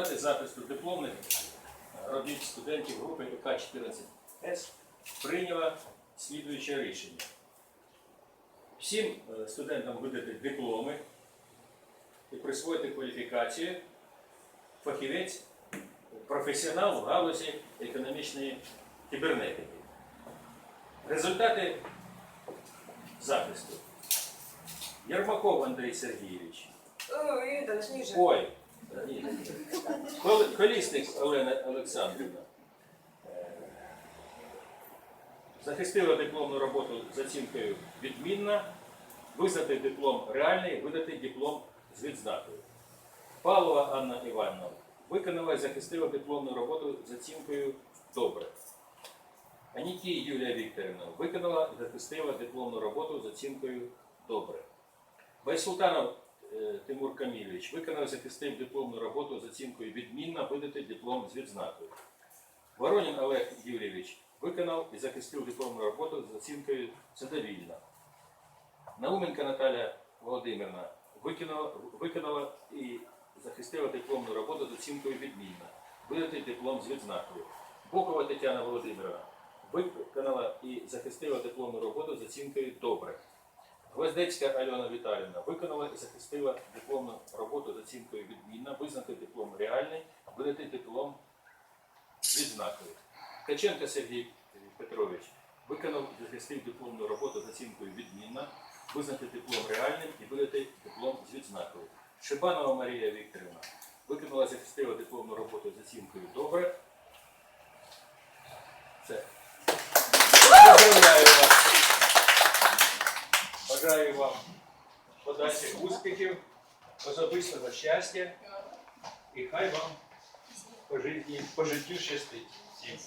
Результати запису дипломних робіт студентів групи ПК-14С прийняла слідуюче рішення. Всім е, студентам видати дипломи і присвоїти кваліфікацію фахівець, професіонал в галузі економічної кібернетики. Результати захисту. Єрмаков Андрій Сергійович. Ой, ні. Кол- Колісник Олена Олександрівна. Е, Захистила дипломну роботу з оцінкою відмінна, визнати диплом реальний, видати диплом з відзнакою. Павлова Анна Івановна виконала і захистила дипломну роботу з оцінкою добре. Анікій Юлія Вікторівна виконала і захистила дипломну роботу з оцінкою добре. Байсултанов Тимур Камільович виконав захистив дипломну роботу з оцінкою відмінна, видати диплом з відзнакою. Воронін Олег Юрійович виконав і захистив дипломну роботу з оцінкою задовільна. Науменка Наталя Володимирівна виконала, виконала і захистила дипломну роботу з оцінкою відмінна, видати диплом з відзнакою. Бокова Тетяна Володимирівна виконала і захистила дипломну роботу з оцінкою добре. Гвоздецька Альона Віталіївна виконала і захистила дипломну роботу з оцінкою відмінна, визнати диплом реальний, видати диплом з відзнакою. Ткаченко Сергій Петрович виконав і захистив дипломну роботу з оцінкою відмінна, визнати диплом реальним і видати диплом з відзнакою. Шибанова Марія Вікторівна виконала і захистила дипломну роботу з оцінкою добре. Бажаю вам подальших успіхів, особистого щастя і хай вам по життю щастить. всім.